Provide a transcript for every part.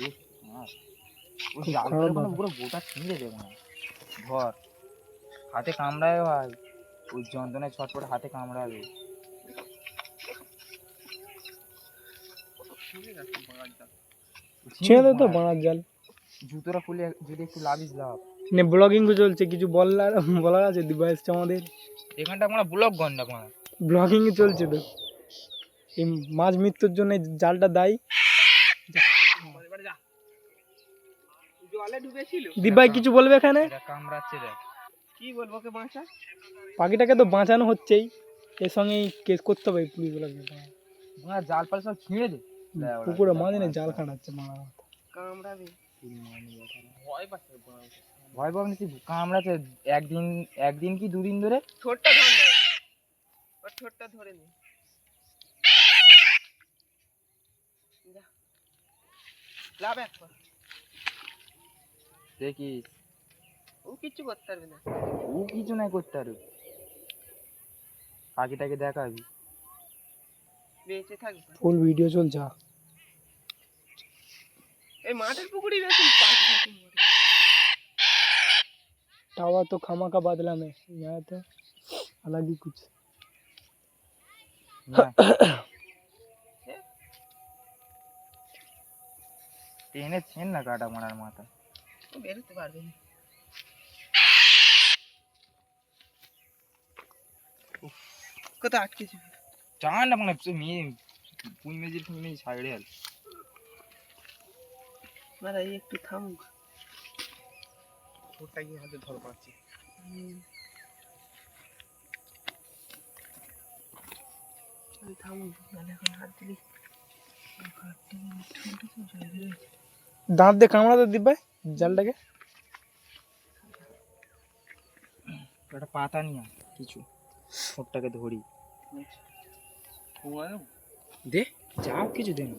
রে ওই। পুরো গোটা ছিঁড়ে দেবো না ধর হাতে কামড়ায় ভাই। ওই যন্ত্রণায় ছটপট হাতে কামড়াবে। ছেড়ে তো বাঁড়ার জাল। জুতোটা খুলে যদি একটু লাভিস লাভ। নে ব্লগিং চলছে কিছু বলার বলার আছে? এসছে আমাদের। এখানটা আমরা ব্লক গন্ডা ব্লগিং চলছে তো। এই মাছ মৃত্যুর জন্য জালটা দায়ী। জলে ডুবেছিল? দিবাই কিছু বলবে এখানে? কামড়াচ্ছে দেখ। কি বলব কে বাঁচা? পাখিটাকে তো বাঁচানো হচ্ছেই। এর সঙ্গে কেস করতে হবে পুলিশগুলোকে। জাল পাল সব ছিঁড়ে দে। পুকুরে মাছ এনে জাল খাটাচ্ছে মারা কামড়াবে। ভয় পাচ্ছে ভয় পাবনি তুই কামড়াচ্ছে একদিন একদিন কি দুদিন ধরে? ঠোঁটটা ধর নে। ওর ঠোঁটটা ধরে নে। যা। দেখিস ও কিচ্ছু করতে পারবে না ও কিছু নাই করতে পারবে পাখিটাকে দেখাবি বেঁচে থাকবে ফুল ভিডিও চলছে এই মাঠের পুকুরই বেশি পাখি টাখি মরে। टावर तो खामा का बदला में यहाँ तो अलग ही कुछ টেনে ছেন না কাটা মারার মাথা বেরোতে পারবে না কোথায় আটকেছে চান না মানে মেয়ে পুঁই মেজির ফুই মেজি সাইডে আল মারা এই একটু থামুক গিয়ে হাতে ধর পাচ্ছি থামুক নাহলে এখন হাত দিলি হাত দিলি তো জল বেরোচ্ছে দাঁত দিয়ে কামড়া তো দিব্বাই জালটাকে। একটা পাতা নিয়ে কিছু। ঠোঁটটাকে ধরি। দে যাও কিছু দে না।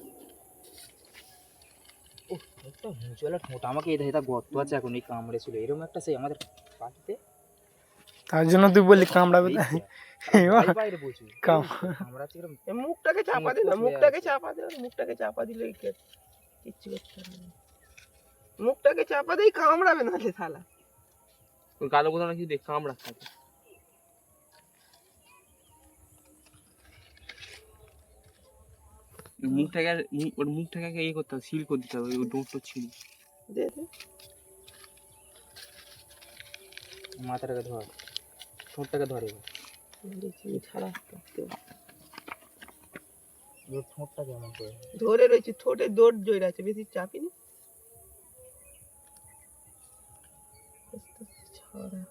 ও একটা ঠোঁট আমাকে এই এটা গর্ত আছে এখন এই কামড়ে ছিল। এরকম একটা সেই আমাদের পাখিতে তার জন্য তুই বললি কামড়াবে কামড়াচ্ছে মুখটাকে চাপা দে মুখটাকে চাপা দে মুখটাকে চাপা দিলে কিচ্ছু করতে পারবে না। মুখটাকে চাপা দেই কামড়াবে না রে শালা। ওই কালো কোথাও নাকি দেখ কামড়া থাকে মুখটাকে আর- মুখ- ওর মুখটাকে আগে ইয়ে করতে হবে সিল করে দিতে হবে ওই ডোঁট ছিল দে দে। মাথাটাকে ধর। ঠোঁটটাকে ধরে ছাড়া ঠোঁটটা কেমন করে? ধরে রয়েছে ঠোঁটে দৌড় জয় আছে বেশি চাপিনি আস্তে আস্তে ছাড়া।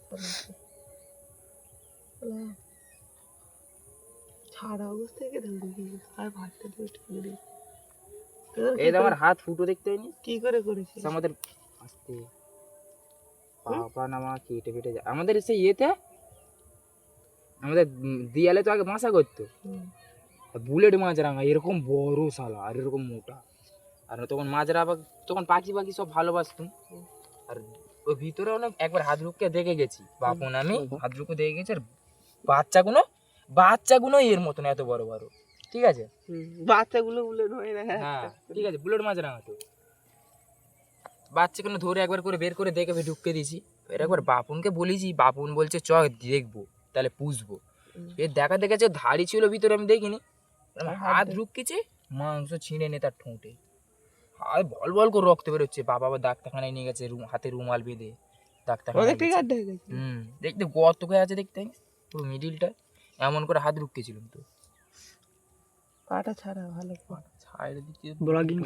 ছাড়া। শালা। ছাড়া অবস্থা থেকে ধরে গিয়ে আর ভাতটা দিয়ে ঠেলে দিই এই আমার হাত ফুটো দেখতে হয়নি? কি করে করেছিস? আমাদের আস্তে। পা পা নামা কেটে ফেটে যায়। আমাদের সেই ইয়েতে আমাদের দেয়ালে তো আগে বাসা করতো। বুলেট মাছরাঙা এরকম বড় শালা আর এরকম মোটা। আর তখন মাছরা তখন পাখি পাখি সব ভালোবাসতুম আর ওই ভিতরে অনেক একবার ঢুকে দেখে গেছি বাপন আমি হাত দেখে গেছি আর বাচ্চাগুলো বাচ্চাগুলো এর মতন এত বড় বড়। ঠিক আছে? বাচ্চাগুলো বুলেট নয় না হ্যাঁ ঠিক আছে বুলেট মাছ রাঙা তো। বাচ্চাগুলো ধরে একবার করে বের করে দেখে ঢুকিয়ে দিয়েছি। এর একবার বাপুনকে বলেছি বাপুন বলছে চ দেখব তাহলে পুষবো। এর দেখা দেখেছে ধাড়ি ছিল ভিতরে আমি দেখিনি। হাত হাত ঢুকিয়েছে মাংস ছিঁড়ে নে তার ঠোঁটে। আর বল বল করে রক্ত বেরোচ্ছে। বাবা আবার ডাক্তারখানায় নিয়ে গেছে রুম হাতে রুমাল বেঁধে। ডাক্তারখানায় হুম দেখতে গর্ত হয়ে আছে দেখতে পুরো মিডিলটা এমন করে হাত ঢুকিয়েছিলাম তো। পাটা ছাড়া ভালো ছাড়ে দিচ্ছি ব্লগিং